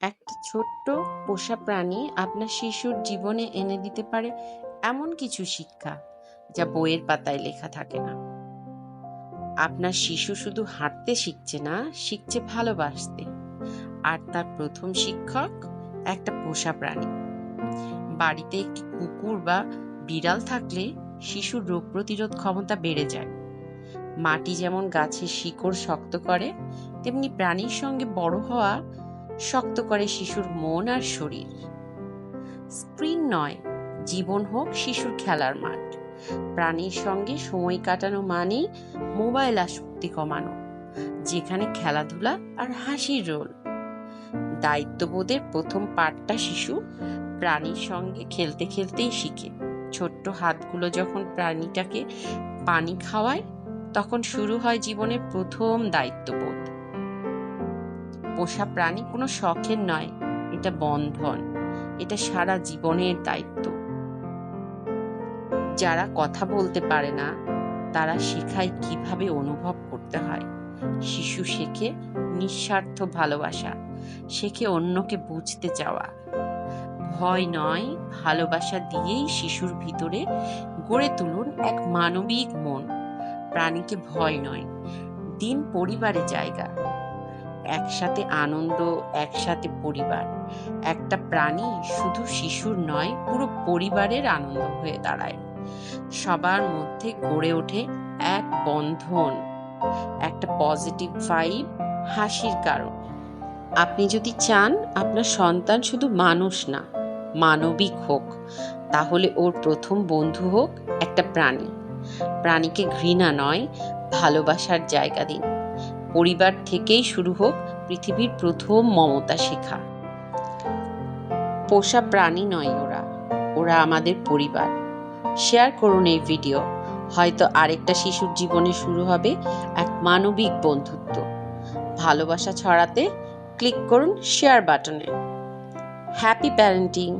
একটা ছোট্ট পোষা প্রাণী আপনার শিশুর জীবনে এনে দিতে পারে এমন কিছু শিক্ষা যা বইয়ের পাতায় লেখা থাকে না। আপনার শিশু শুধু হাঁটতে শিখছে না শিখছে ভালোবাসতে। আর তার প্রথম শিক্ষক একটা পোষা প্রাণী। বাড়িতে একটি কুকুর বা বিড়াল থাকলে শিশুর রোগ প্রতিরোধ ক্ষমতা বেড়ে যায়। মাটি যেমন গাছের শিকড় শক্ত করে তেমনি প্রাণীর সঙ্গে বড় হওয়া শক্ত করে শিশুর মন আর শরীর। স্ক্রিন নয়, জীবন হোক শিশুর খেলার মাঠ। প্রাণীর সঙ্গে সময় কাটানো মানেই মোবাইল আসক্তি কমানো, যেখানে খেলাধুলা আর হাসির রোল। দায়িত্ববোধের প্রথম পাঠটা শিশু প্রাণীর সঙ্গে খেলতে খেলতেই শিখে। ছোট্ট হাতগুলো যখন প্রাণীটাকে পানি খাওয়ায়, তখন শুরু হয় জীবনের প্রথম দায়িত্ববোধ। পোষা প্রাণী কোনো শখের নয়, এটা বন্ধন। এটা সারা জীবনের দায়িত্ব। যারা কথা বলতে পারে না, তারা শেখায় কীভাবে অনুভব করতে হয়। শিশু শেখে নিঃস্বার্থ ভালোবাসা, শেখে অন্যকে বুঝতে চাওয়া। ভয় নয়, ভালোবাসা দিয়েই শিশুর ভিতরে গড়ে তুলুন এক মানবিক মন। প্রাণীকে ভয় নয়, দিন পরিবারে জায়গা। একসাথে আনন্দ, একসাথে পরিবার। একটা প্রাণী শুধু শিশুর নয়, পুরো পরিবারের আনন্দ হয়ে দাঁড়ায়। সবার মধ্যে গড়ে ওঠে এক বন্ধন, একটা পজিটিভ ভাইব হাসির কারণ। আপনি যদি চান আপনার সন্তান শুধু মানুষ না, মানবিক হোক, তাহলে ওর প্রথম বন্ধু হোক একটা প্রাণী। প্রাণীকে ঘৃণা নয়, ভালোবাসার জায়গা দিন। পরিবার থেকেই শুরু হোক পৃথিবীর প্রথম মমতা শেখা। পোষা প্রাণী নয় ওরা ওরা আমাদের পরিবার। শেয়ার করুন এই ভিডিও, হয়তো আরেকটা শিশুর জীবনে শুরু হবে এক মানবিক বন্ধুত্ব। ভালোবাসা ছড়াতে ক্লিক করুন শেয়ার বাটনে। Happy parenting.